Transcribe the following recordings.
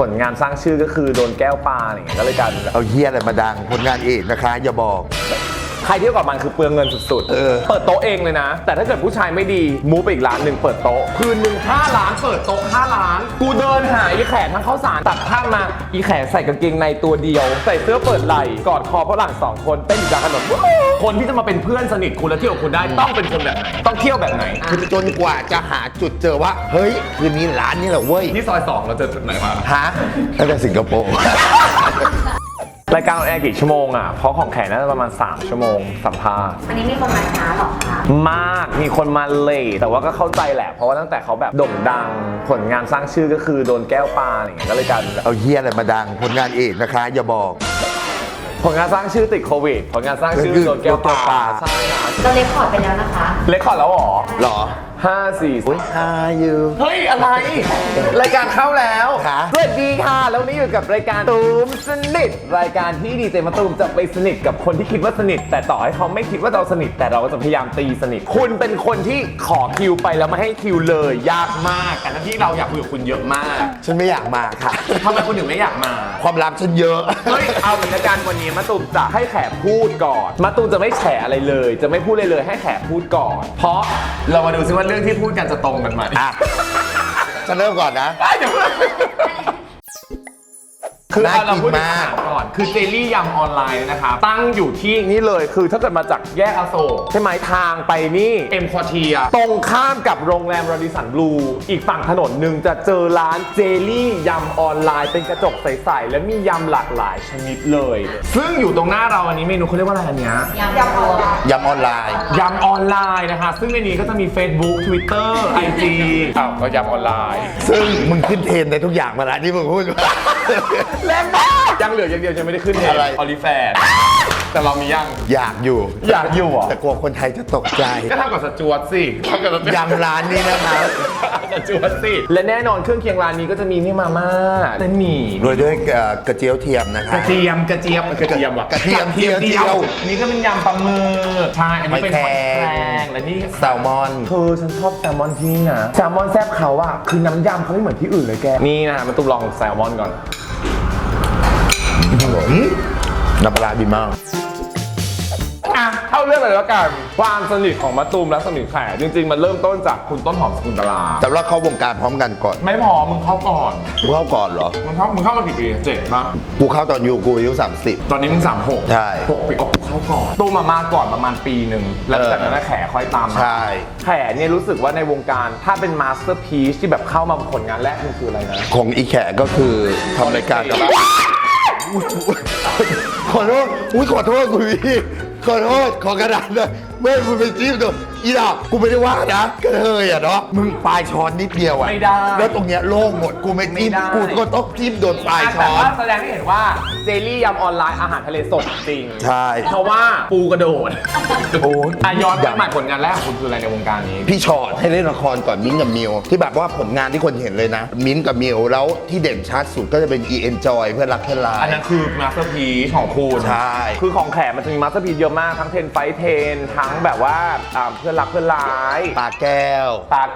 ผลงานสร้างชื่อก็คือโดนแก้วปลาอะไรเงี้ยก็เลยกลายเป็นแบบเอาเฮียอะไรมาดังผลงานเอกนะคะ อย่าบอก ใครเที่ยวกับมันคือเปลืองเงินสุดเออ เปิดโต๊ะเองเลยนะ แต่ถ้าเกิดผู้ชายไม่ดีมูฟไปอีกร้านหนึ่งเปิดโต๊ะ คืนหนึ่งห้าล้านเปิดโต๊ะห้าล้าน กูเดินหาอีแขนทั้งข้าวสารตัดข้ามมาอีแขนใส่กางเกงในตัวเดียว ใส่เสื้อเปิดไหล่กอดคอฝรั่งสองคนเต้นอยู่กลางถนนคนที่จะมาเป็นเพื่อนสนิทคุณและเที่ยวกับคุณได้ต้องเป็นคนแบบไหนต้องเที่ยวแบบไหน คือจนกว่าจะหาจุดเจอว่า เฮ้ย คืนนี้ร้านนี้แหละเว้ยที่ซอยสองเราเจอจุดไหนมาฮะตั้งแต่สิงคโปร์ รายการออนแอร์กี่ชั่วโมงอะ เพราะของแขกน่าจะประมาณ 3 ชั่วโมงสัมภาษณ์ วันนี้มีคนมาช้าหรอคะมาก มีคนมาเลทแต่ว่าก็เข้าใจแหละ เพราะว่าตั้งแต่เขาแบบโด่งดัง ผลงานสร้างชื่อก็คือโดนแก้วปลาอะไรอย่างเงี้ย ก็เลยกลายเป็นแบบเอาเฮียอะไรมาดัง ผลงานเอกนะคะ อย่าบอก ผลงานสร้างชื่อติดโควิด ผลงานสร้างชื่อก็คือโดนแก้วปโดนแก้วปลาลา ใช่นะเราเลคคอร์ดไปแล้วนะคะ เลคคอร์ดแล้วเหรอ หรอ ห้าสี่อุ้ย How you เฮ้ย อะไร รายการเข้าแล้วฮะสวัสดีค่ะ แล้วนี่อยู่กับรายการตูมสนิท รายการที่ดีเจมาตูมจะไปสนิทกับคนที่คิดว่าสนิท แต่ต่อให้เขาไม่คิดว่าเราสนิท แต่เราก็จะพยายามตีสนิท คุณเป็นคนที่ขอคิวไปแล้วไม่ให้คิวเลย ยากมากแต่ที่เราอยากคุยกับคุณเยอะมากฉันไม่อยากมาค่ะ ทำไมคุณถึงไม่อยากมา ความลับฉันเยอะ เฮ้ย เอาเหมือนกันวันนี้มาตูมจะให้แขกพูดก่อน มาตูมจะไม่แฉอะไรเลย จะไม่พูดเลยเลยให้แขกพูดก่อน เพราะเรามาดูซิว่าเรื่องที่พูดกันจะตรงกันไหมอะจะเริ่มก่อนนะอะเดี๋ยวคือน่าเอาเราพูดกินถึงมาก อาหารก่ อนคือเจลลี่ยำออนไลน์นะครับตั้งอยู่ที่นี่เลยคือถ้าเกิดมาจากแยกอโศกใช่ไหมทางไปนี่เอ็มควอเทียตรงข้ามกับโรงแรมรดิสันบลูอีกฝั่งถนนหนึ่งจะเจอร้านเจลลี่ยำออนไลน์ เป็นกระจกใสๆและมียำหลากหลายชนิดเลย ซึ่งอยู่ตรงหน้าเราอันนี้เมนูเขาเรียกว่าอะไรอันเนี้ย ยำยำรวมยำออนไลน์ยำออนไลน์นะคะ ซึ่งในนี้ก็จะมี Facebook Twitter IG อ้าวก็ยำออนไลน์ ซึ่งมึงขึ้นเทรนในทุกอย่างมาแล้วที่มึงพูด แรงมาก ยังเหลืออย่างเดียวยังไม่ได้ขึ้นเทรนอะไร ออลิแฟนแต่เรามียัง อยากอยู่ อยากอยู่อะแต่กลัวคนไทยจะตกใจก็เท่ากับสจวตสิเท่ากับสจวตยำร้านนี้นะคะสจวตสิและแน่นอนเครื่องเคียงร้านนี้ก็จะมีนี่มาม่าเส้นหมี่โรยด้วยเอ่อกระเจียวเทียมนะกคะระเจียมกระเจี๊ยบกระเจียมว่ะกระเทียมเทียมเจียวนี่ก็เป็นยำปลาหมึกใช่อันนี้เป็นหหออยยแคแครรงงและนี่แซลมอนคือฉันชอบแซลมอนที่นี่นะแซลมอนแซ่บเขาอะคือน้ำยำเขาไม่เหมือนที่อื่นเลยแกนี่นะมันตุ้มลองแซลมอนก่อน น้ำปลาร้าดีมากอะเข้าเรื่องเลยแล้วกันความสนิทของมะตูมและสนิทแขกจริง ๆ มันเริ่มต้นจากคุณต้นหอมสกุลตลาแต่ว่าเข้าวงการพร้อมกันก่อนไม่พอมึงเข้าก่อนกูเข้าก่อนเหรอมึงเข้ามึงเข้ามากี่ปีเจ็ดปะกูเข้าตอนอยู่กูอายุ30 ตอนนี้มึงสามหกใช่หกปีออกเข้าก่อนตูมมามาก่อนประมาณปีหนึ่งแล้วจากนั้นนะแขกค่อยตามมาใช่แขกเนี่ยรู้สึกว่าในวงการถ้าเป็นมาสเตอร์พีชที่แบบเข้ามาผลงานแรกมันคืออะไรนะของอีแขกก็คือทำรายการกับอุ๊ย ขอโทษ อุ้ยขอโทษคุณพี่ ขอโทษ ขอกระดาษเลยไม่คุณไปจิ้มตัว อีดอกกูไม่ได้ว่านะกระเทยอะเนาะมึงปลายช้อนนิดเดียวอะไม่ได้แล้วตรงเนี้ยโล่งหมดกูไม่จิ้มไม่ได้ กูก็ต้องจิ้มโดนปลายแต่ช้อน ว่าแสดงให้เห็นว่าเจลลี่ยำออนไลน์อาหารทะเลสดจริง ใช่ เพราะว่าปูกระโดดโอ้ย อะย้อนไปใหม่ผลงานแรกของคุณคืออะไรในวงการนี้ พี่ชอตให้เล่นละครก่อนมิ้นท์กับมิวที่แบบว่าผลงานที่คนเห็นเลยนะ มิ้นท์กับมิวแล้วที่เด่นชัดสุดก็จะเป็น E Enjoy เพื่อนรักเพื่อนร้าอัย นนั้นคือมาสเตอร์พีชของคุณใช่ คือของแขกมันจะมีมาสเตอร์พีชเยอะมากทั้งเทนไฟเทนทั้งแบบว่าอ่าเพื่อนรักเพื่อนร้ายปลาแก้ว ปาก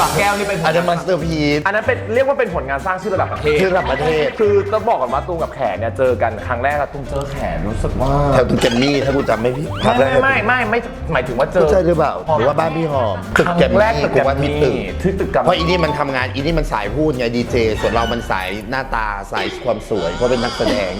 ปากแก้วนี่เป็นอันนั้นมาสเตอร์พีซอันนั้นเป็นเรียกว่าเป็นผลงานสร้างชื่อระดับประเทศ ชื่อระดับประเทศ คือต้องบอกก่อนว่าตูมกับแขกเนี่ยเจอกันครั้งแรกอะตูมเจอแขกรู้สึกว่า แถวตึกแกรมมี่ถ้ากูจำไม่ผิดไม่ไม่ไม่ไม่ไม่หมายถึงว่าเจอ ใช่หรือเปล่าหรือว่าบ้านพี่หอมตึกครั้งแกรมแรกมี่ตึกกูแกรมว่าที่มี่ตึกที่ตึกแกรมเพราะอีนี่มันทำงานอีนี่มันสายพูดไงดีเจส่วนเรามันสายหน้าตาสายความสวยเพราะเป็นนักแสดง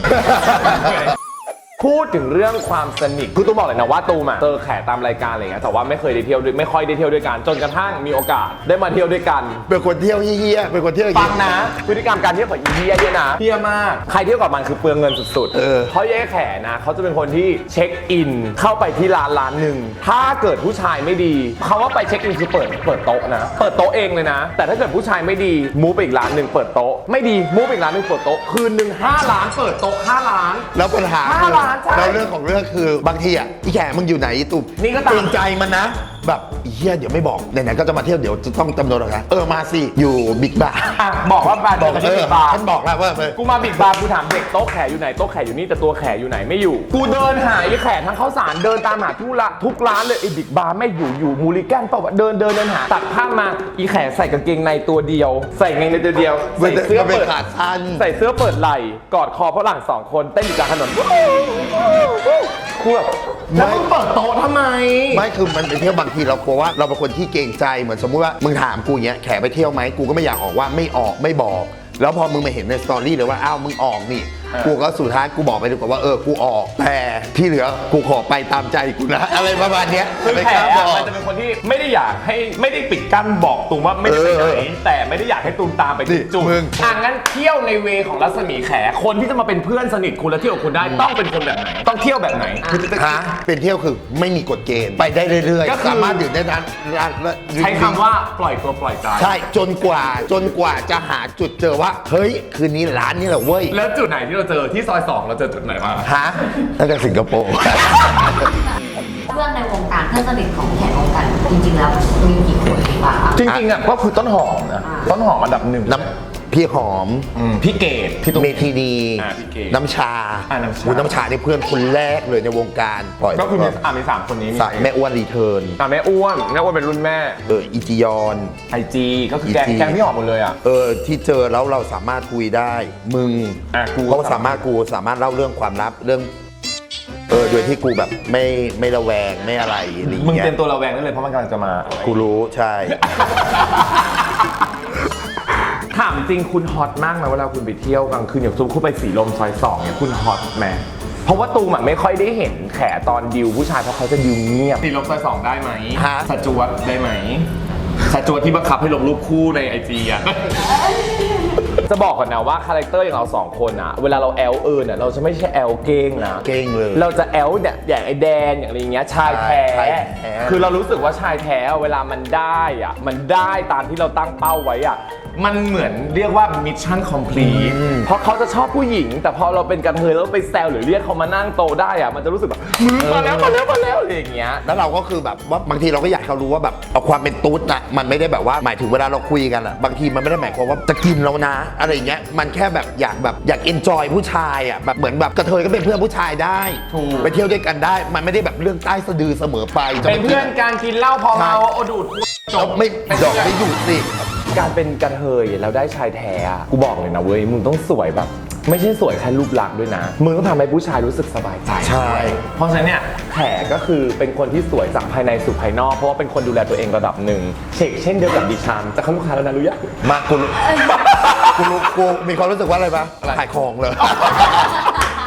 พูดถึงเรื่องความสนิทคือตูมบอกเลยนะว่าตูมอะเจอแขกตามรายการอะไรเงี้ยแต่ว่าไม่เคยได้เที่ยวด้วยไม่ค่อยได้เที่ยวด้วยกันจนกระทั่งมีโอกาสได้มาเที่ยวด้วยกัน เป็นคนเที่ยวเฮี้ยๆเป็นคนเที่ยวอย่างฟังงี้นะ พฤติกรรมการเที่ยวของอีเดียเนี่ยนะเที่ยมากใครเที่ยวกับมันคือเปลืองเงินสุดเออเพราะยายแขนะเขาจะเป็นคนที่เช็คอินเข้าไปที่ร้านร้านหนึ่งถ้าเกิดผู้ชายไม่ดีเขาว่าไปเช็คอินคือเปิดเปิดโต๊ะนะเปิดโต๊ะเองเลยนะ แต่ถ้าเกิดผู้ชายไม่ดีมูฟไปอีกร้านหนึ่งเปิดโต๊ะไม่ดีมูฟไปอีกร้านหนึ่งเปิดโต๊ะคืนหนึ่งห้าล้านเปิดโต๊ะห้าล้านแล้วปัญหาห้าคือล้านใช่ แล้วเรื่องของเรื่องคือบางทีอะอีแขมึงอยู่ไหนอีตุบนี่ก็ตาม เกรงใจมันนะ แบบอีเฮียเดี๋ยวไม่บอกไหนๆก็จะมาเที่ยวเดี๋ยวจะต้องจำนวนหรอกนะเออมาสิอยู่บิ๊กบาร์อะบอกว่าบาร์บเดิอนกกับเอที่อบิ๊กบาร์ฉันบอกแล้วว่าเออกูมาบิ๊กบาร์กูถามเด็กโต๊ะแขอยู่ไหนโต๊ะแขอยู่นี่แต่ตัวแขอยู่ไหนไม่อยู่ กูเดินหาไอ้แขทั้งข้าวสารเดินตามหาทุกละทุกร้านเลยไอ้บิ๊กบาร์ไม่อยู่อยู่มูลิแกนเปล่าวะเดินเดินเดินหาตัดภาพมาอีแขใส่กางเกงในตัวเดียว ใส่กางเกงในตัวเดียวมัใส่นจะเสื้อมันเป็นเปิดขาสั้นใส่เสื้อเปิดไหล่กอดคอฝรั่งสองคนเต้นอยู่กลางถนนกูแบบแล้วมึงเปิดโต๊ะทำไม ไม่คือมันไปเที่ยวบางทีเรากลัวว่าเราเป็นคนที่เกรงใจเหมือนสมมุติว่ามึงถามกูเนี้ยแขไปเที่ยวไหมกูก็ไม่อยากออกว่าไม่ออกไม่บอก แล้วพอมึงมาเห็นในสตอรี่เลยว่าอ้าวมึงออกนี่ กูก็สุดท้ายกูบอกไปดีกว่าว่าเออกูออกแต่ที่เหลือกูขอไปตามใจกูนะ อะไรประมาณเนี้ยคือไม่แขกล้าบอะอกมันจะเป็นคนที่ไม่ได้อยากให้ไม่ได้ปิดกั้นบอกตูมว่าไม่ได้ไปไหเอนอแต่ไม่ได้อยากให้ตูมตามไปถึงจุดนี่มึง อะงั้นเที่ยวในเวของรัศมีแข คนที่จะมาเป็นเพื่อนสนิทคุณและเที่ยวกับคุณได้ต้องเป็นคนแบบไหน ต้องเที่ยวแบบไหน ฮะเป็นเที่ยวคือไม่มีกฎเกณฑ์ไปได้เรื่อยก็คือ ๆ สามารถดื่มได้นานนานและใช้คำว่าปล่อยตัวปล่อยใจใช่จนกว่าจนกว่าจะหาจุดเจอว่า เฮ้ย คืนนี้ร้านนี้แหละเว้ย แล้วจุดไหนที่เราเจอที่ซอยสองเราเจอจุดไหนมาฮะน่าจะสิงคโปร์ เพื่อนในวงการเพื่อนสนิทของแขกวงการจริงๆแล้วมีกี่คนดีกว่าจริงๆอะก็คือต้นหอมนะ ต้นหอมอันดับหนึ่งน้ำ พี่หอม อืมพี่เกดพี่ตุ๊ก เมทีนีอ่าพี่เก๋น้ำชาอ่าน้ำชาอุ๊ยน้ำชานี่เพื่อนคนแรกเลยในวงการปล่อยก็คือมีอ่ามีสามคนนี้มีสายแม่อ้วนรีเทิร์นอะแม่อ้วนแม่อ้วนเป็นรุ่นแม่เอออีจียอน ไอจีก็คือแกง IG แกงพี่หอมหมดเลยอะ เออที่เจอแล้วเราสามารถคุยได้ มึงอะกูก็สามารถกูสามารถเล่าเรื่องความลับเรื่องเออโดยที่กูแบบไม่ไม่ระแวงไม่อะไรอะไรอย่างมึงเงี้เตรียยมตัวระแวงได้เลยเพราะมันกำลังจะมา กูรู้ใช่ ถามจริงคุณฮอตมากไหมเวลาคุณไปเที่ยวกลางคืนอย่างซูคุณไปสีลมซอยสองเนี่ยคุณฮอตไหมเพราะว่าตูมอะไม่ค่อยได้เห็นแขตอนดิวผู้ชายเพราะเขาจะดิวเงียบสีลมซอยสองได้ไหมฮะ สจวตได้ไหมสจวตที่บังคับให้ลงรูปคู่ในไอจีอะ จะบอกก่อนนะว่าคาแรคเตอร์อย่างเราสองคนอะเวลาเราแอลเอิญอะเราจะไม่ใช่แอลเก้งนะ เก่งเลย เราจะแอลเนี่ยอย่างไอแดนอย่างอะไรอย่างเงี้ยชายแท้ ชายแท้ คือเรารู้สึกว่าชายแท้เวลามันได้อะมันได้ตามที่เราตั้งเป้าไว้อะมันเหมือนเรียกว่ามิชชั่นคอมพลีทเพราะเขาจะชอบผู้หญิง แต่พอเราเป็นกระเทยแล้วไปแซวหรือเรียกเขามานั่งโตะได้อะมันจะรู้สึกแบบมึงมาแล้วมาแล้วมาแล้วอะไรอย่างเงี้ย แล้วเราก็คือแบบว่าบางทีเราก็อยากให้เขารู้ว่าแบบเอาความเป็นตุ๊ดนะมันไม่ได้แบบว่าหมายถึงเวลาเราคุยกันอะบางทีมันไม่ได้หมายความว่าจะกินเรานะอะไรอย่างเงี้ยมันแค่แบบอยากแบบอยากเอนจอยผู้ชายอะแบบเหมือนแบบกระเทยก็เป็นเพื่อนผู้ชายได้ถูก ไปเที่ยวด้วยกันได้ มันไม่ได้แบบเรื่องใต้สะดือเสมอไปจะเป็นเพื่อนการกินเหล้าพอเมาโอดูดจจบบไม่ดอกไม่หยุดสิการเป็นกระเทยแล้วได้ชายแท้อะกูบอกเลยนะเว้ยมึงต้องสวยแบบ ไม่ใช่สวยแค่รูปลักษณ์ด้วยนะ มึงต้องทำให้ผู้ชายรู้สึกสบายใจ ใช่ เพราะฉะนั้นเนี่ยแขก็คือเป็นคนที่สวยจากภายในสู่ภายนอก เพราะว่าเป็นคนดูแลตัวเองระดับหนึ่งเช็คเช่นเดียวกับดิฉันจะเข้าลูกค้าแล้วนะรู้ยังมากูรู้ กูรู้กูมีความรู้สึกว่าอะไรปะอะไรขายของเลย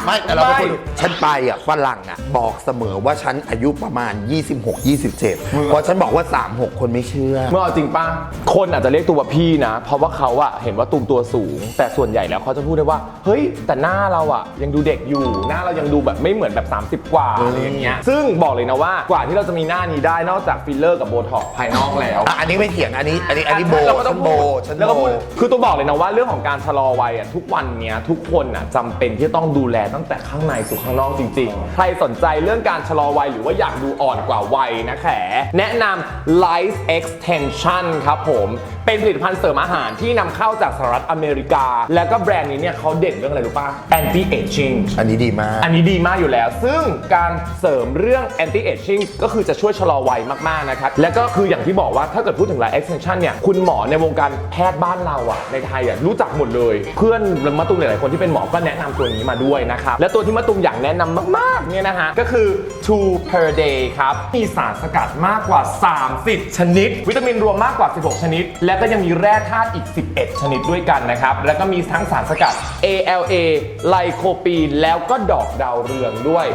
ไม่แต่เราเป็นคนฉันไปอะฝรั่งอะบอกเสมอว่าฉันอายุประมาณ 26 27พอฉันบอกว่า 36 คนไม่เชื่อ เมื่อเอาจริงป้าคนอาจจะเรียกตัวว่าพี่นะ เพราะว่าเขาอะเห็นว่าตูมตัวสูง แต่ส่วนใหญ่แล้วเขาจะพูดได้ว่า เฮ้ย แต่หน้าเราอะยังดูเด็กอยู่ หน้าเรายังดูแบบไม่เหมือนแบบ 30 กว่าอะไรอย่างเงี้ย ซึ่งบอกเลยนะว่ากว่าที่เราจะมีหน้านี้ได้นอกจากฟิลเลอร์กับโบท็อกซ์ภายนอกแล้ว อะอันนี้ไม่เถียงอันนี้ อันนี้อันนี้โบเราก็ต้ฉัองนโบพูดฉันแล้วก็โบ พูดคือตัวบอกเลยนะว่าเรื่องของการชะลอวัยอะทุกวันเนี้ยทุกคนอะจำเป็นที่จะต้องดูแลตั้งแต่ข้างในสู่ข้างนอกจริง ๆ ใครสนใจเรื่องการชะลอวัยหรือว่าอยากดูอ่อนกว่าวัยนะแขแนะนำ Life Extension ครับผมเป็นผลิตภัณฑ์เสริมอาหารที่นำเข้าจากสหรัฐอเมริกา แล้วก็แบรนด์นี้เนี่ยเขาเด่นเรื่องอะไรรู้ป่ะ anti aging อันนี้ดีมาก อันนี้ดีมากอยู่แล้ว ซึ่งการเสริมเรื่อง anti aging ก็คือจะช่วยชะลอวัยมากๆนะครับ และก็คืออย่างที่บอกว่าถ้าเกิดพูดถึง life extension เนี่ย คุณหมอในวงการแพทย์บ้านเราอะในไทยอะรู้จักหมดเลย เพื่อนมะตุมหลายๆคนที่เป็นหมอก็แนะนำตัวนี้มาด้วยนะครับ และตัวที่มะตุมอยากแนะนำมากๆเนี่ยนะฮะก็คือ two per day ครับ มีสารสกัดมากกว่า 30 ชนิด วิตามินรวมมากกว่า 16 ชนิด และก็ยังมีแร่ธาตุอีก 11 ชนิดด้วยกันนะครับ แล้วก็มีทั้งสารสกัด ALA ไลโคปีน แล้วก็ดอกดาวเรืองด้วย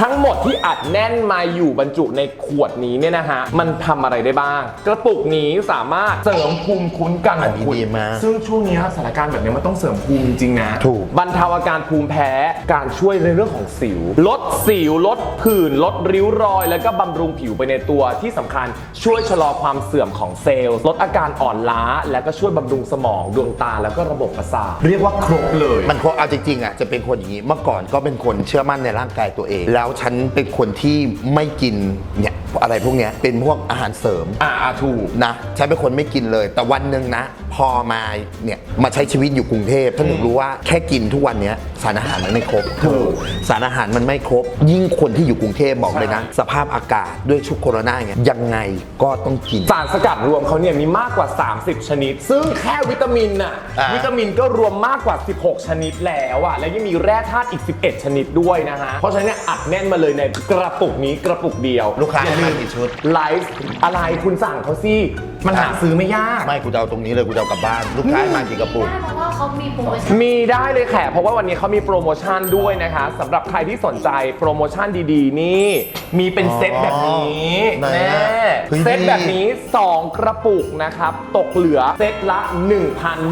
ทั้งหมดที่อัดแน่นมาอยู่บรรจุในขวดนี้เนี่ยนะฮะ มันทำอะไรได้บ้าง กระปุกนี้สามารถเสริมภูมิคุ้มกันของคุณอันนี้ดีมากซึ่งช่วงนี้สถานการณ์แบบนี้มันต้องเสริมภูมิจริงๆนะถูก บรรเทาอาการภูมิแพ้ การช่วยในเรื่องของสิว ลดสิว ลดผื่น ลดริ้วรอย แล้วก็บำรุงผิวไปในตัวที่สำคัญช่วยชะลอความเสื่อมของเซลล์ ลดอาการอ่อนล้า แล้วก็ช่วยบำรุงสมองดวงตาแล้วก็ระบบประสาทเรียกว่าครบเลย มันคงเอาจริงๆอะจะเป็นคนอย่างนี้เมื่อก่อนก็เป็นคนเชื่อมั่นในร่างกายตัวเองแล้วแล้วฉันเป็นคนที่ไม่กินเนี่ยอะไรพวกเนี้ยเป็นพวกอาหารเสริมอ่าอ่าถูก นะฉันเป็นคนไม่กินเลย แต่วันหนึ่งนะ พอมาเนี่ยมาใช้ชีวิตอยู่กรุงเทพฉันถึงรู้ว่าแค่กินทุกวันเนี้ยสารอาหารมันไม่ครบถูกสารอาหารมันไม่ครบ ยิ่งคนที่อยู่กรุงเทพบอกเลยนะ สภาพอากาศด้วยชุกโคโรนาเนี่ยยังไงก็ต้องกิน สารสกัดรวมเขาเนี่ยมีมากกว่า 30 ชนิด ซึ่งแค่วิตามินน่ะอ่า วิตามินก็รวมมากกว่า 16 ชนิดแล้วอะแล้วยังมีแร่ธาตุอีก 11 ชนิดด้วยนะฮะเพราะฉะนั้นเนี่ยอัดแน่นมาเลยในกระปุกนี้กระปุกเดียวลูกค้าอย่าให้ลืมามกี่ชุด ไลฟ์อะไรคุณสั่งเขาสิ มันหาซื้อไม่ยาก ไม่กูจะเอาตรงนี้เลยกูจะเอากลับบ้านลูกค้าให้มากี่กระปุกได้เพราะว่าเขามีโปรโมชั่นมีได้เลยแขกเพราะว่าวันนี้เขามีโปรโมชั่นด้วยนะคะสำหรับใครที่สนใจโปรโมชั่นดีๆ นี่ มีเป็นเซตแบบนี้ไหนแน่อะเฮ้ยเซตแบบนี้ 2 กระปุกนะครับ ตกเหลือเซตละ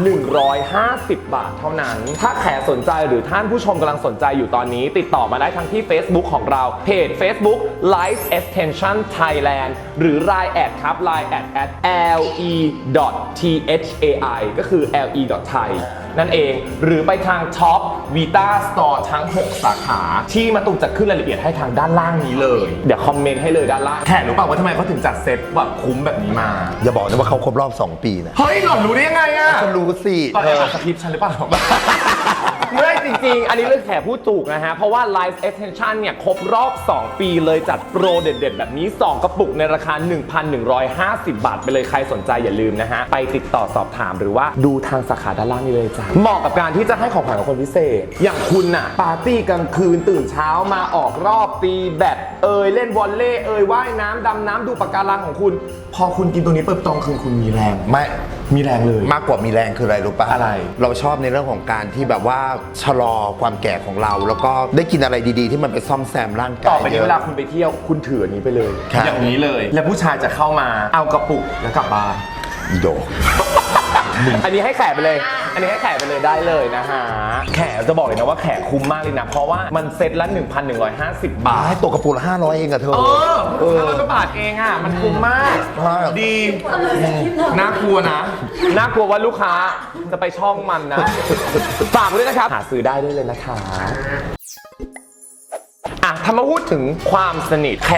1,150 บาทเท่านั้น ถ้าแขกสนใจหรือท่านผู้ชมกำลังสนใจอยู่ตอนนี้ ติดต่อมาได้ทั้งที่ Facebook ของเราเพจ Facebook Life Extension Thailand หรือ Line แอดครับ Line แอด at le.thai ก็คือ le.thai นั่นเอง หรือไปทาง Top Vita Store ทั้ง 6 สาขา ที่มาตุมจะขึ้นรายละเอียดให้ทางด้านล่างนี้เลย เดี๋ยวคอมเมนต์ให้เลยด้านล่างแขกรู้เปล่าว่าทำไมเขาถึงจัดเซตแบบคุ้มแบบนี้มา อย่าบอกนะว่าเขาครบรอบ 2 ปีนะเฮ้ยหล่อนรู้ได้ยังไงอะฉันรู้สิตอนแรกอ่านสคริปต์ฉันหรือเปล่า ไม่จริงๆ อันนี้เรื่องแขกพูดถูกนะฮะ เพราะว่า Life Extension เนี่ย ครบรอบ 2 ปีเลยจัดโปรเด็ดๆ แบบนี้ 2 กระปุกในราคา 1,150 บาท ไปเลยใครสนใจอย่าลืมนะฮะ ไปติดต่อสอบถามหรือว่าดูทางสาขาด้านล่างนี้เลยจ้ะเหมาะกับการที่จะให้ของขวัญกับคนพิเศษ อย่างคุณน่ะปาร์ตี้กลางคืนตื่นเช้ามาออกรอบตีแบดเอยเล่นวอลเล่เอยว่ายน้ำดำน้ำดูปะการังของคุณ พอคุณกินตัวนี้เปิดตองคืนคุณมีแรง ไม่มีแรงเลย มากกว่ามีแรงคืออะไรรู้ปะอะไร เราชอบในเรื่องของการที่แบบว่าชะลอความแก่ของเรา แล้วก็ได้กินอะไรดีๆ ที่มันไปซ่อมแซมร่างกายต่อไปนี้ยะเวลาคุณไปเที่ยวคุณถืออันนี้ไปเลย ครับ อย่างนี้เลย แล้วผู้ชายจะเข้ามาเอากระปุกแล้วกลับบ้าน อีโด อันนี้ให้แขกไปเลย อันนี้ให้แขกไปเลยได้เลยนะฮะ แขกจะบอกเลยนะว่าแขกคุ้มมากเลยนะ เพราะว่ามันเซ็ตละ 1,150 บาท ให้ตกกระปุกละห้าร้อยเองอะเธอ เออห้าร้อยกว่าบาทเองอะ มันคุ้มมาก มาก ดี น่ากลัวนะ น่ากลัวว่าลูกค้าจะไปช่องมันนะ ฝากไว้ด้วยนะครับ หาซื้อได้ด้วยเลยนะคะอะ ถ้ามาพูดถึงความสนิทแข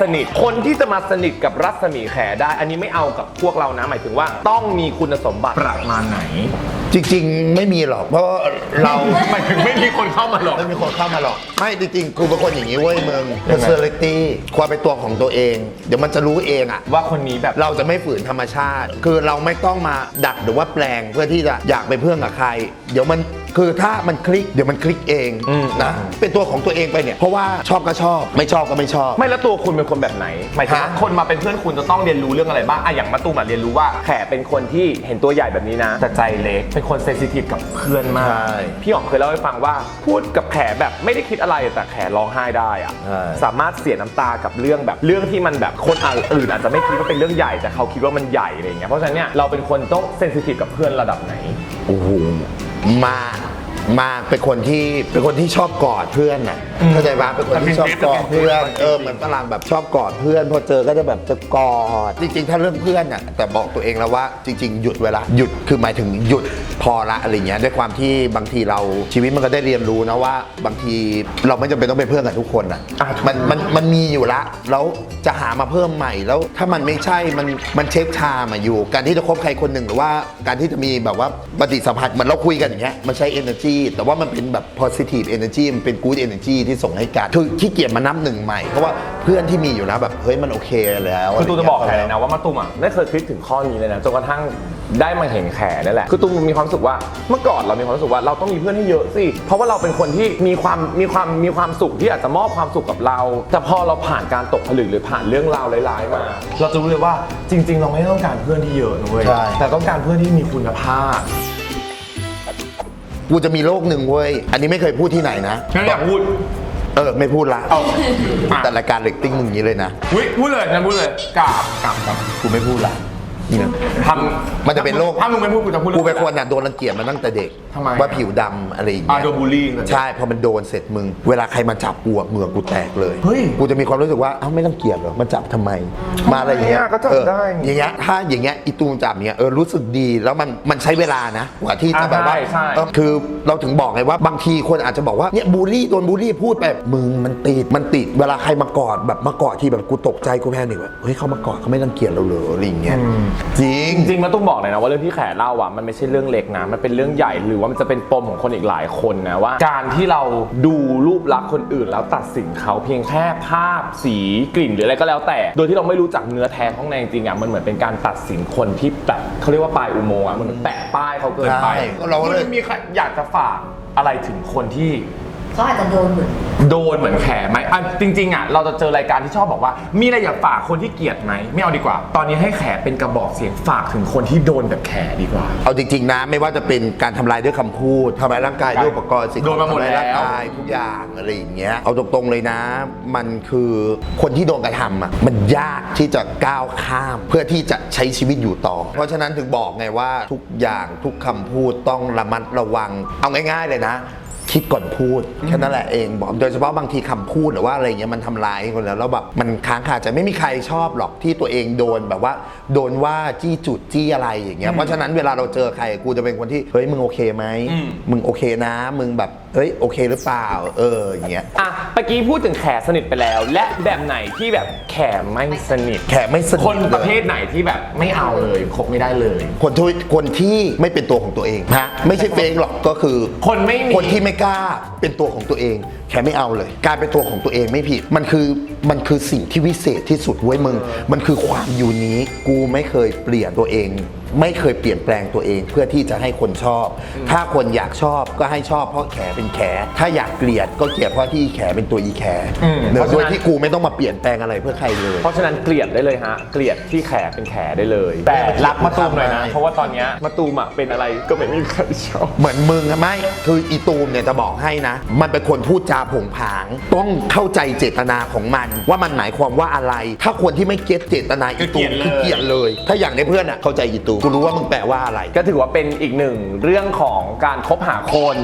สนิท คนที่จะมาสนิทกับรัศมีแขได้ อันนี้ไม่เอากับพวกเรานะ หมายถึงว่าต้องมีคุณสมบัติประมาณไหน จริงๆ ไม่มีหรอกเพราะว่าเราหมายถึงไม่มีคนเข้ามาหรอก ไม่มีคนเข้ามาหรอก ไม่จริงๆกูเป็นคนอย่างนี้เว้ยมึง personality ความเป็นตัวของตัวเอง เดี๋ยวมันจะรู้เองอะว่าคนนี้แบบเราจะไม่ฝืนธรรมชาติ คือเราไม่ต้องมาดัดหรือว่าแปลงเพื่อที่จะอยากเป็นเพื่อนกับใคร เดี๋ยวมันคือถ้ามันคลิกเดี๋ยวมันคลิกเองอืมนะเป็นตัวของตัวเองไปเนี่ยเพราะว่าชอบก็ชอบ ไม่ชอบก็ไม่ชอบ ไม่แล้วตัวคุณเป็นคนแบบไหนหมายถึงว่าฮะคนมาเป็นเพื่อนคุณจะต้องเรียนรู้เรื่องอะไรบ้างอะอย่างมาตูมอะเรียนรู้ว่าแขเป็นคนที่เห็นตัวใหญ่แบบนี้นะแต่ใจเล็กเป็นคนเซนซิทีฟกับเพื่อนมาก ใช่พี่อ๋อมเคยเล่าให้ฟังว่าพูดกับแขแบบไม่ได้คิดอะไรแต่แขร้องไห้ได้อะใช่ สามารถเสียน้ำตากับเรื่องแบบเรื่องที่มันแบบคนอื่นอาจจะไม่คิดว่าเป็นเรื่องใหญ่แต่เขาคิดว่ามันใหญ่อะไรอย่างเงี้ยเพราะฉะนั้นเนี่ยเราเป็นคนต้องเซนซิทีฟกับเพื่อนระดับไหน โอ้โหมาก มากเป็นคนที่เป็นคนที่ชอบกอดเพื่อนน่ะอืมเข้าใจปะเป็นคนที่ชอบกอดเพื่อนเออเหมือนฝรั่งแบบชอบกอดเพื่อน พอเจอก็จะแบบจะกอดจริงๆ ถ้าเรื่องเพื่อนน่ะแต่บอกตัวเองแล้วว่าจริง ๆ หยุดเวลาหยุดคือหมายถึงหยุดพอละอะไรเงี้ยด้วยความที่บางทีเราชีวิตมันก็ได้เรียนรู้นะว่า บางทีเราไม่จำเป็นต้องเป็นเพื่อนกับทุกคนน่ะอะถูกมันมันมันมีอยู่ละแล้วจะหามาเพิ่มใหม่แล้วถ้ามันไม่ใช่มันมันเช็คชามาอยู่ การที่จะคบใครคนหนึ่งหรือว่าการที่จะมีแบบว่าปฏิสัมพันธ์เหมือนเราคุยกันอย่างเงี้ยมันใช้ energy แต่ว่ามันเป็นแบบ positive energy มันเป็น good energy ที่ส่งให้กันคือขี้เกียจมานับหนึ่งใหม่ เพราะว่าเพื่อนที่มีอยู่แล้วแบบเฮ้ยมันโอเคแล้วคือตูมจะบอกแขเลยนะว่ามาตูมอะไม่เคยคิดถึงข้อนี้เลยนะจนกระทั่งได้มาเห็นแขนั่นแหละคือตูมมีความรู้สึกว่าเมื่อก่อนเรามีความรู้สึกว่าเราต้องมีเพื่อนให้เยอะสิเพราะว่าเราเป็นคนที่มีความมีความมีความสุขที่อาจจะมอบความสุขกับเรา แต่พอเราผ่านการตกผลึกหรือผ่านเรื่องราวร้ายๆมา เราจะรู้เลยว่าจริง ๆ เราไม่ต้องการเพื่อนที่เยอะนะเว้ยใช่แต่ต้องการเพื่อนที่มีคุณภาพ กูจะมีโลกหนึ่งเว้ย อันนี้ไม่เคยพูดที่ไหนนะ ฉันอยากพูดเออ ไม่พูดละเอาแต่รายการเรตติ้งมึงอย่างนี้เลยนะ อุ๊ยพูดเลยนะพูดเลยกราบกราบกราบกูไม่พูดละ นี่นะทำมันจะเป็นโรคถ้ามึงไม่พูดกูจะพูดกูเป็นคนน่ะโดนรังเกียจมาตั้งแต่เด็กทำไมว่าผิวดำอะไรอย่างอ่าเงี้ยโดนบูลลี่ใช่พอมันโดนเสร็จมึง เวลาใครมาจับกูอะเหงื่อกูแตกเลยเฮ้ยกูจะมีความรู้สึกว่าเอ้าไม่ต้องเกลียดเหรอมาจับทำไม มาอะไรอย่างเงี้ยทำไมอะก็จับเออได้อย่างเงี้ยถ้าอย่างเงี้ยอีตูมจับเนี้ยเออรู้สึกดีแล้วมันมันใช้เวลานะกว่าที่จะอ่าแบบว่าใช่ใช่ เออ คือเราถึงบอกไงว่าบางทีคนอาจจะบอกว่าเนี่ยบูลลี่โดนบูลลี่พูดไปมึงมันติดมันติดเวลาใครมากอดแบบมากอดที่แบบกูตกใจกูแพนิคว่าเฮ้ยเขามากอดเขาไม่รังเกียจเราเหรออะไรอย่างเงี้ยจริง จริงๆมาตุ้มบอกเลยนะว่าเรื่องที่แขเล่าอะมันไม่ใช่เรื่องเล็กนะมันเป็นเรื่องใหญ่หรือว่ามันจะเป็นปมของคนอีกหลายคนนะว่า การที่เราดูรูปลักษณ์คนอื่น แล้วตัดสินเขาเพียงแค่ภาพสีกลิ่นหรืออะไรก็แล้วแต่ โดยที่เราไม่รู้จักเนื้อแท้ข้างในจริงๆอะมันเหมือนเป็นการตัดสินคนที่แบบเขาเรียกว่าปลายอุโมงค์อะมันเหมือนแปะป้ายเขาเกินไปใช่เราก็เลย คุณมีใครอยากจะฝากอะไรถึงคนที่ เขาอาจจะโดนเหมือน โดนเหมือนแขไหมอะจริงๆอะเราจะเจอรายการที่ชอบบอกว่า มีอะไรอยากฝากคนที่เกลียดไหมไม่เอาดีกว่า ตอนนี้ให้แขเป็นกระบอกเสียงฝากถึงคนที่โดนแบบแขดีกว่า เอาจริง ๆ นะ ไม่ว่าจะเป็นการทำลายด้วยคำพูดทำลายร่างกายด้วยอุปกรณ์สิ่งโดนมาหมดทำลายร่างแล้ว กายทุกอย่างอะไรอย่างเงี้ยเอาตรงๆเลยนะ มันคือคนที่โดนกระทำอะมันยากที่จะก้าวข้าม เพื่อที่จะใช้ชีวิตอยู่ต่อ เพราะฉะนั้นถึงบอกไงว่าทุกอย่างทุกคำพูดต้องระมัดระวัง เอาง่าย ๆ เลยนะ คิดก่อนพูดแค่นั้นแหละเองบอกโดยเฉพาะบางทีคำพูดหรือว่าอะไรเงี้ยมันทำร้ายคนแล้วแล้วแบบมันค้างคาใจไม่มีใครชอบหรอกที่ตัวเองโดนแบบว่า โดนว่าจี้จุดจี้อะไรอย่างเงี้ยเพราะฉะนั้นเวลาเราเจอใครกูจะเป็นคนที่เฮ้ยมึงโอเคไหมอืมมึงโอเคนะ มึงแบบ เฮ้ยโอเคหรือเปล่า เอออย่างเงี้ยอะเมื่อกี้พูดถึงแขสนิทไปแล้ว และแบบไหนที่แบบแขไม่สนิท แขไม่สนิทคนประเภทไหนที่แบบไม่เอาเลยคบไม่ได้เลย คนที่คนที่ไม่เป็นตัวของตัวเองนะไม่ใช่เฟกหรอกก็คือ คนไม่มี คนที่ไม่กล้าเป็นตัวของตัวเอง แค่ไม่เอาเลย การเป็นตัวของตัวเองไม่ผิด มันคือมันคือสิ่งที่วิเศษที่สุดเว้ยมึง มันคือความยูนิคกูไม่เคยเปลี่ยนตัวเอง ไม่เคยเปลี่ยนแปลงตัวเองเพื่อที่จะให้คนชอบ ถ้าคนอยากชอบก็ให้ชอบเพราะแขเป็นแข ถ้าอยากเกลียดก็เกลียดเพราะที่อีแขเป็นตัวอีแขอืมเนอะเพราะฉะนั้น โดยที่กูไม่ต้องมาเปลี่ยนแปลงอะไรเพื่อใครเลย เพราะฉะนั้นเกลียดได้เลยฮะ เกลียดที่แขเป็นแขได้เลย แต่รักมาตูมหน่อยนะ เพราะว่าตอนเนี้ยมาตูมอะเป็นอะไรก็ไม่มีใครชอบ เหมือนมึงอะไม่คืออีตูมเนี่ยจะบอกให้นะ มันเป็นคนพูดจาผงผาง ต้องเข้าใจเจตนาของมัน ว่ามันหมายความว่าอะไร ถ้าคนที่ไม่เก็ตเจตนาอีตูมคือเกลียดเลยคือเกลียดเลยถ้าอย่างในเพื่อนอะเข้าใจอีตูมกูรู้ว่ามึงแปลว่าอะไร ก็ถือว่าเป็นอีกหนึ่งเรื่องของการคบหาคน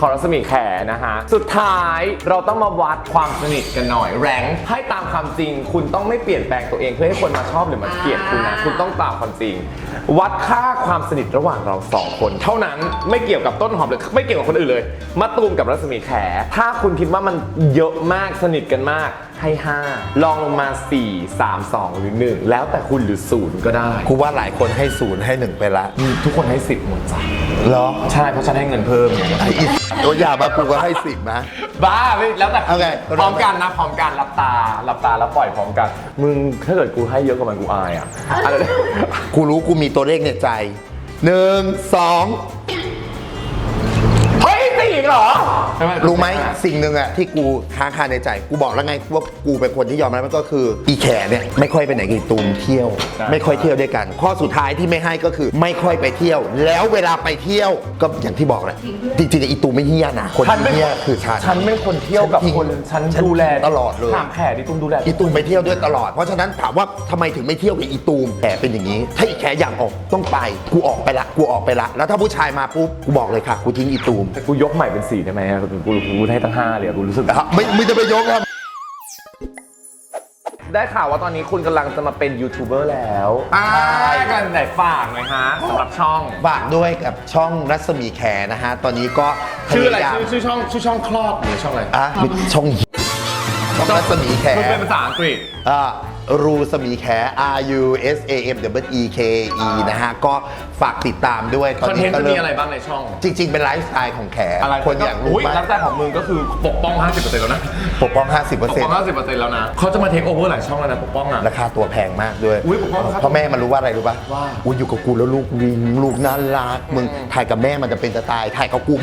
ของรัศมีแขนะฮะ สุดท้ายเราต้องมาวัดความสนิทกันหน่อยแรงค์ให้ตามความจริง คุณต้องไม่เปลี่ยนแปลงตัวเองเพื่อให้คนมาชอบหรือมาเกลียดคุณนะคุณต้องตามความจริง วัดค่าความสนิทระหว่างเราสองคน เท่านั้นไม่เกี่ยวกับต้นหอมหรือไม่เกี่ยวกับคนอื่นเลยมาตูมกับรัศมีแขถ้าคุณคิดว่ามันเยอะมากสนิทกันมาก ให้ 5 ลองลงมา 4 3 2 หรือ 1 แล้วแต่คุณหรือศูนย์ก็ได้ กูว่าหลายคนให้ศูนย์ให้หนึ่งไปละทุกคนให้สิบหมดจ้ะเหรอใช่เพราะฉันให้เงินเพิ่มไงไอ้อีตัวอย่างมากูก็ให้สิบนะ บ้าไม่แล้วแต่โอเค พร้อมกันนะพร้อมกันรับตารับตาแล้วปล่อยพร้อมกัน มึงถ้าเกิดกูให้เยอะกว่ามันกูอายอะอะไรกูรู้กูมีตัวเลขในใจหนึ่งสองเฮ้ยตี อีกเหรอรู้ไหมสิ่งหนึ่งอะที่กูค้างคาในใจกูบอกแล้วไงว่ากูเป็นคนที่ยอมรับมันก็คืออีแขเนี่ยไม่ค่อยไปไหนกับอีตูมเที่ยวไม่ค่อยเที่ยวด้วยกัน ข้อสุดท้ายที่ไม่ให้ก็คือไม่ค่อยไปเที่ยว แล้วเวลาไปเที่ยวก็อย่างที่บอกแหละจริงๆอีตูมไม่เฮี้ยนะคนฉันที่ไม่เฮี้ยคือฉันฉันไม่คนเที่ยวกับฉันทิ้งคนฉันฉันดูแลตลอดเลย ถามแขกดิตุ้มดูแลอีตูมไปเที่ยวด้วยตลอด เพราะฉะนั้นถามว่าทำไมถึงไม่เที่ยวกับอีตูมแขเป็นอย่างนี้ ถ้าอีแขอยากออกต้องไป กูออกไปละ กูออกไปละ แล้วถ้าผู้ชายมาปุ๊บ กูบอกเลยค่ะ กูทิ้งอีตูมกูยกใหม่เป็นสี่ได้ไหมอะกูกูกูให้ตั้งห้าเลยอะกูรู้สึกอะไม่ไม่จะไปยกครับ ได้ข่าวว่าตอนนี้คุณกำลังจะมาเป็นยูทูบเบอร์แล้วอ่ากันไหนฝากหน่อยฮะสำหรับช่อง ฝากด้วยกับช่องรัศมีแขนะฮะ ตอนนี้ก็พชื่ออะไรยายามชื่อชื่อช่องชื่อช่องคลอดหรือช่องอะไรอะไม่ช่องช่องรัศมีแขมันเป็นภาษาอังกฤษ อ่า รูสมีแข R U S A M W E K E นะฮะ ก็ฝากติดตามด้วยตอนคอนเทนี้นต์ก็จะเริ่มีมอะไรบ้างในช่อง จริง ๆ เป็นไลฟ์สไตล์ของแขอะไรคนอยากรู้อุ้ยมากรักแต่ของมึงก็คือปกป้อง 50%แล้วนะ ปกป้องปกป้อง50% 50%แล้วนะเขาจะมาเทคโอเวอร์หลายช่องแล้วนะปกป้องอะราคาตัวแพงมากด้วยอุ๊ยปกป้องครับพ่อแม่มันรู้ว่าอะไรรู้ป่ะว่าอุ้ยอยู่กับกูแล้วลูกวิงลูกน่ารักมึงถ่ายกับแม่มันจะเป็นจะตายถ่ายกับกู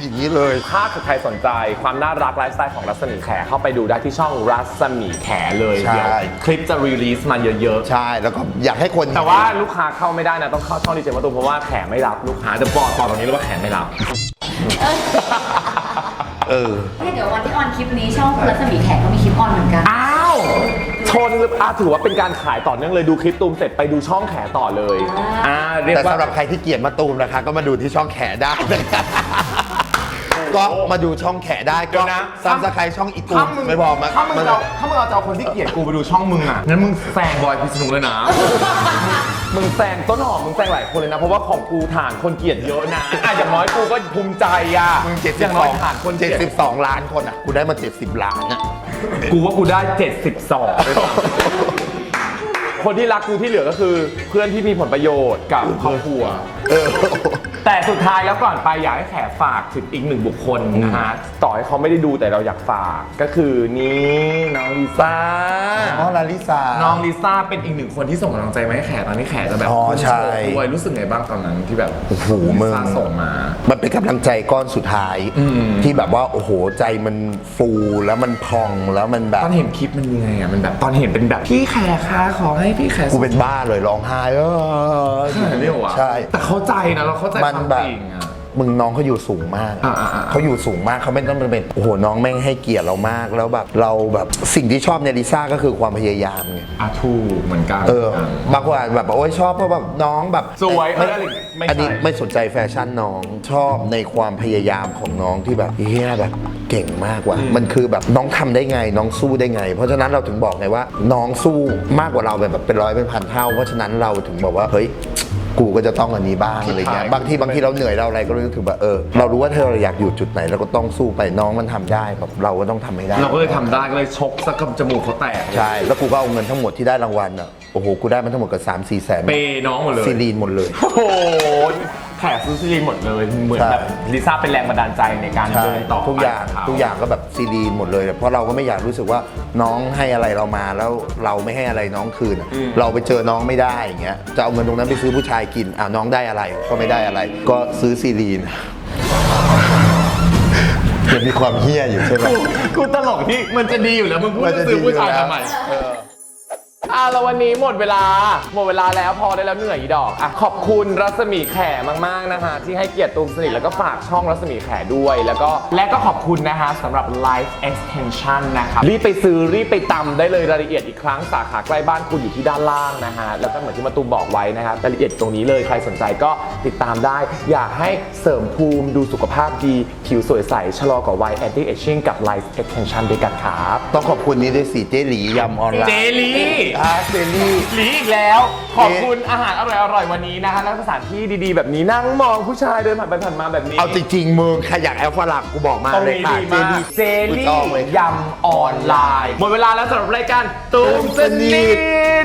อุ๊ยอย่างนี้เลย ถ้าใครสนใจความน่ารักไลฟ์สไตล์ของรัศมีแขเข้าไปดูได้ที่ช่องรัศมีแขเลยใช่ เดี๋ยวคลิปจะรีลีสมาเยอะใช่แล้วก็อยากให้คนๆ แต่ว่าลูกค้าเข้าไม่ได้นะ ต้องเข้าช่องดีเจมาตูมเพราะว่าแขไม่รับลูกค้าจะบอกต่อตรงนี้เลยว่าแขไม่รับ เออ เนี่ยเดี๋ยววันที่ออนคลิปนี้ช่องคุณรัศมีแขกก็มีคลิปออนเหมือนกัน อ้าว ชนหรืออะถือว่าเป็นการขายต่อเนื่องเลยดูคลิปตูมเสร็จไปดูช่องแขต่อเลยอ่าเรียกแต่ว่า สำหรับใครที่เกลียดมาตูมนะคะ ก็มาดูที่ช่องแขได้นะครับ ก็มาดูช่องแขได้ก็เดี๋ยวนะ ซับสไครต์ช่องอีตูถ้ามมึงไม่บอกมาถ้ามึงเอาถ้ามึงเอาจะเอาคนที่เกลียดกูไปดูช่องมึงอะงั้นมึงแซงบอยพิษณุเลยนะ มึงแซงต้นหอมมึงแซงหลายคนเลยนะ เพราะว่าของกูฐานคนเกลียดเยอะนะอะอย่างน้อยกูก็ภูมิใจอะมึงเจ็ดอสิบย่างสน้ออยงฐานคนเกลียดเจ็ดสิบสองล้านคนอะ กูได้มาเจ็ดสิบล้านอะ กูว่ากูได้ 72คนที่รักกูที่เหลือก็คือ เพื่อนที่มีผลประโยชน์กับครอบครัว เออ แต่สุดท้ายแล้วก่อนไปอยากให้แขฝากถึงอีกหนึ่งบุคคลนะฮะต่อให้เขาไม่ได้ดูแต่เราอยากฝากก็คือนี่น้องลิซ่าน้องลาลิซา น้องลิซ่าเป็นอีกหนึ่งคนที่ส่งกำลังใจมาให้แขตอนนี้แขจะแบบอ๋อใช่ด้วยรู้สึกไงบ้างตอนนั้นที่แบบโอ้โหมึลิงซ่าส่งมา มันเป็นกำลังใจก้อนสุดท้ายอืมที่แบบว่า โอ้โห ใจมันฟูแล้วมันพองแล้วมันแบบ ตอนเห็นคลิปมันยังไงอะมันแบบตอนเห็นเป็นแบบพี่แขคะขอให้พี่แขกูเป็นบ้าเลยร้องไห้เออ ใช่เรียกว่าใช่ แต่เข้าใจนะเราเข้าใจมันความแบบจริงอะมึงน้องเขาอยู่สูงมากอ่าอ่าอ่าเขาอยู่สูงมากเขาไม่ต้องเป็นโอ้โหน้องแม่งให้เกียรติเรามากแล้วแบบเราแบบสิ่งที่ชอบในลิซ่าก็คือความพยายามไงอะถูกเหมือนกันเออบางคนอาจแบบโอ้ยชอบเพราะแบบน้องแบบสวยไม่เอออะไรไม่ใช่อันนี้ไม่สนใจแฟชั่นน้องชอบในความพยายามของน้องที่แบบเฮียแบบเก่งมากว่ะมันคือแบบน้องทำได้ไงน้องสู้ได้ไง เพราะฉะนั้นเราถึงบอกไงว่า น้องสู้มากกว่าเราแบบเป็นร้อยเป็นพันเท่า เพราะฉะนั้นเราถึงบอกว่าเฮ้ย กูก็จะต้องอันนี้บ้างอะไรเงี้ยบางทีบางทีเราเหนื่อยเราอะไรก็รู้สึกแบบเออเรารู้ว่าเธออยากอยู่จุดไหนเราก็ต้องสู้ไปน้องมันทำได้แบบเราก็ต้องทำให้ได้ เราก็เลยทำได้ก็เลยชกสักกับจมูกเขาแตกใช่แล้วกูก็เอาเงินทั้งหมดที่ได้รางวัลอะโอ้โหกูได้มันทั้งหมดกับ3 4แสนเปย์น้องหมดเลยซีรีนหมดเลยโอ้โห แขกซื้อซีรีส์หมดเลย เหมือนใช่ แบบลิซ่าเป็นแรงบันดาลใจในการใช่เดินต่อทุกอย่างไปขทุกอย่างก็แบบซีรีนหมดเลยเพราะเราก็ไม่อยากรู้สึกว่าน้องให้อะไรเรามาแล้วเราไม่ให้อะไรน้องคืนอะเราไปเจอน้องไม่ได้อย่างเงี้ยจะเอาเงินตรงนั้นไปซื้อผู้ชายกินอ่าน้องได้อะไรก็ไม่ได้อะไร ก็ซื้อซีรีนยังมีความเฮี้ยอยู่ใช่ไหมกูกูตลกที่มันจะดีอยู่แล้วมึงพูดมันจะจะซื้อผู้ชายดีอยู่แล้ว ทำไมอ่ะแล้ววันนี้หมดเวลา หมดเวลาแล้วพอได้แล้วเหนื่อยอีดอกอะขอบคุณรัศมีแขมากๆนะคะที่ให้เกียรติตูมสนิทแล้วก็ฝากช่องรัศมีแขด้วย แล้วก็และก็ขอบคุณนะคะสำหรับ Life Extension นะครับรีบไปซื้อรีบไปตำได้เลยรายละเอียดอีกครั้งสาขาใกล้บ้านคุณอยู่ที่ด้านล่างนะฮะแล้วก็เหมือนที่มาตูมบอกไว้นะครับรายละเอียดตรงนี้เลยใครสนใจก็ติดตามได้ อยากให้เสริมภูมิดูสุขภาพดี ผิวสวยใสชะลอกับวัย anti aging กับ Life Extension ด้วยกันครับ ต้องขอบคุณนี้ด้วยสิเจหลียำออนไลน์ เจลีอาร์เจลี่ หลีอีกแล้ว ขอบคุณอาหารอร่อยๆวันนี้นะฮะและสถานที่ดีๆ แบบนี้นั่งมองผู้ชายเดินผ่านไปผ่านมาแบบนี้เอาจริงๆมึงใครอยากแอลฝรั่งกูบอกมาตรงเลยนี้ค่ะดีมากเจลี่ถูกต้องเลยยำออนไลน์ หมดเวลาแล้วสำหรับรายการตูมสนิท